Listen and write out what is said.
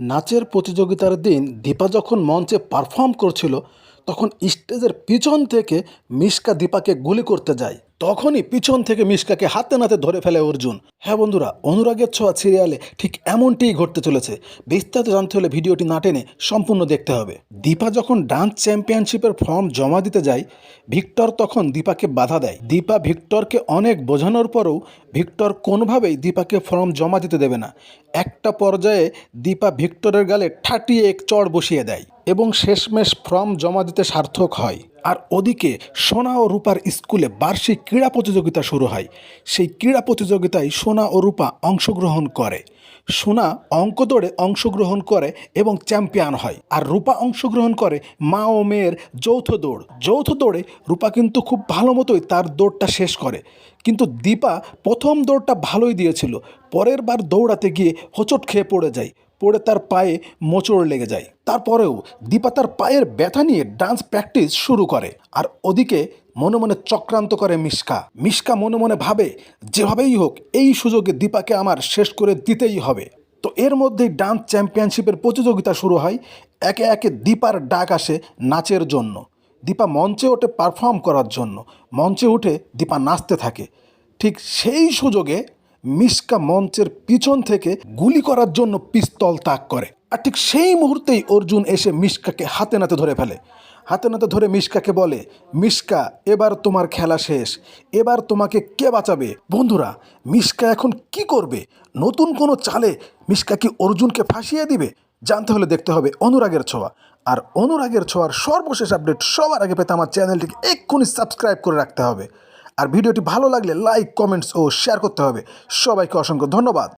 নাচের প্রতিযোগিতার দিন দীপা যখন মঞ্চে পারফর্ম করছিল, তখন স্টেজের পিছন থেকে মিশকা দীপাকে গুলি করতে যায়। তখনই পিছন থেকে মিশকাকে হাতে নাতে ধরে ফেলে অর্জুন। হ্যাঁ বন্ধুরা, অনুরাগের ছোঁয়া সিরিয়ালে ঠিক এমনটিই ঘটতে চলেছে। বিস্তারিত জানতে হলে ভিডিওটি না টেনে সম্পূর্ণ দেখতে হবে। দীপা যখন ডান্স চ্যাম্পিয়নশিপের ফর্ম জমা দিতে যায়, ভিক্টর তখন দীপাকে বাধা দেয়। দীপা ভিক্টরকে অনেক বোঝানোর পরেও ভিক্টর কোনোভাবেই দীপাকে ফর্ম জমা দিতে দেবে না। একটা পর্যায়ে দীপা ভিক্টরের গালে ঠাটিয়ে এক চড় বসিয়ে দেয় এবং শেষমেশ ফর্ম জমা দিতে সার্থক হয়। আর ওদিকে সোনা ও রূপার স্কুলে বার্ষিক ক্রীড়া প্রতিযোগিতা শুরু হয়। সেই ক্রীড়া প্রতিযোগিতায় সোনা ও রূপা অংশগ্রহণ করে। সোনা অঙ্ক দৌড়ে অংশগ্রহণ করে এবং চ্যাম্পিয়ন হয় আর রূপা অংশগ্রহণ করে মা ও মেয়ের যৌথ দৌড়। যৌথ দৌড়ে রূপা কিন্তু খুব ভালো মতোই তার দৌড়টা শেষ করে। কিন্তু দীপা প্রথম দৌড়টা ভালোই দিয়েছিল, পরের বার দৌড়াতে গিয়ে হোঁচট খেয়ে পড়ে যায়। পড়ে তার পায়ে মোচড় লেগে যায়। তারপরেও দীপা তার পায়ের ব্যথা নিয়ে ডান্স প্র্যাকটিস শুরু করে। আর ওদিকে মনে মনে চক্রান্ত করে মিশকা। মিশকা মনে মনে ভাবে, যেভাবেই হোক, এই সুযোগে দীপাকে আমার শেষ করে দিতেই হবে। তো এর মধ্যেই ডান্স চ্যাম্পিয়নশিপের প্রতিযোগিতা শুরু হয়। একে একে দীপার ডাক আসে নাচের জন্য। দীপা মঞ্চে ওঠে পারফর্ম করার জন্য। মঞ্চে উঠে দীপা নাচতে থাকে। ঠিক সেই সুযোগে মিশকা মঞ্চের পিছন থেকে গুলি করার জন্য পিস্তল তাক করে। আর ঠিক সেই মুহূর্তেই অর্জুন এসে মিশকাকে হাতে নাতে ধরে ফেলে। হাতে নাতে ধরে মিশকাকে বলে, মিশকা, এবার তোমার খেলা শেষ। এবার তোমাকে কে বাঁচাবে? বন্ধুরা, মিশকা এখন কি করবে? নতুন কোনো চালে মিশকা কি অর্জুনকে ফাঁসিয়ে দিবে? জানতে হলে দেখতে হবে অনুরাগের ছোঁয়া। আর অনুরাগের ছোঁয়ার সর্বশেষ আপডেট সবার আগে পেতে আমার চ্যানেলটিকে এক্ষুনি সাবস্ক্রাইব করে রাখতে হবে। আর ভিডিওটি ভালো লাগলে লাইক কমেন্টস ও শেয়ার করতে হবে। সবাইকে অসংখ্য ধন্যবাদ।